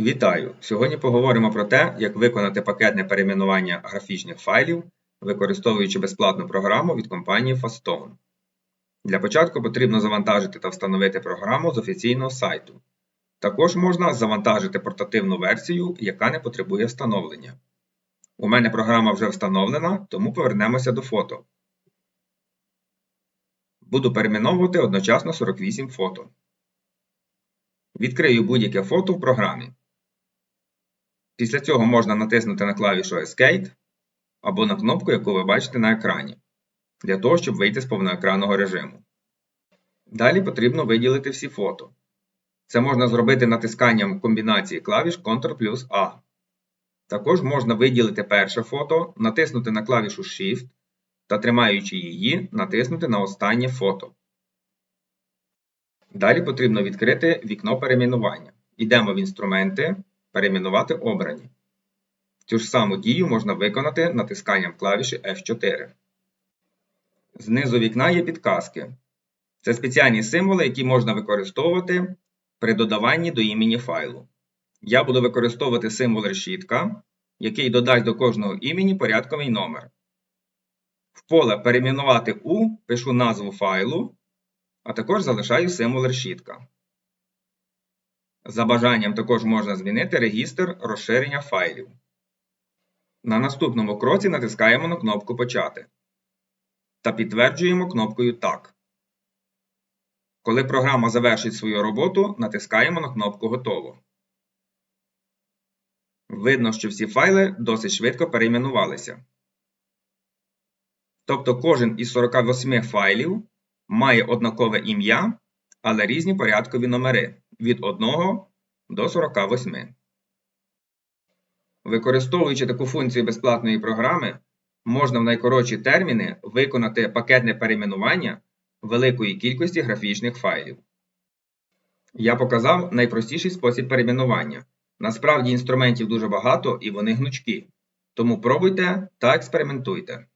Вітаю! Сьогодні поговоримо про те, як виконати пакетне перейменування графічних файлів, використовуючи безплатну програму від компанії Fastone. Для початку потрібно завантажити та встановити програму з офіційного сайту. Також можна завантажити портативну версію, яка не потребує встановлення. У мене програма вже встановлена, тому повернемося до фото. Буду перейменовувати одночасно 48 фото. Відкрию будь-яке фото в програмі. Після цього можна натиснути на клавішу Escape або на кнопку, яку ви бачите на екрані, для того, щоб вийти з повноекранного режиму. Далі потрібно виділити всі фото. Це можна зробити натисканням комбінації клавіш Ctrl плюс A. Також можна виділити перше фото, натиснути на клавішу Shift та, тримаючи її, натиснути на останнє фото. Далі потрібно відкрити вікно перейменування. Йдемо в інструменти Перейменувати обрані. Цю ж саму дію можна виконати натисканням клавіші F4. Знизу вікна є підказки. Це спеціальні символи, які можна використовувати при додаванні до імені файлу. Я буду використовувати символ решітка, який додасть до кожного імені порядковий номер. В поле Перейменувати у пишу назву файлу, а також залишаю символ решітка. За бажанням також можна змінити регістр розширення файлів. На наступному кроці натискаємо на кнопку Почати та підтверджуємо кнопкою Так. Коли програма завершить свою роботу, натискаємо на кнопку Готово. Видно, що всі файли досить швидко перейменувалися. Тобто кожен із 48 файлів має однакове ім'я, але різні порядкові номери від 1 до 48. Використовуючи таку функцію безплатної програми, можна в найкоротші терміни виконати пакетне перейменування великої кількості графічних файлів. Я показав найпростіший спосіб перейменування. Насправді інструментів дуже багато і вони гнучкі. Тому пробуйте та експериментуйте.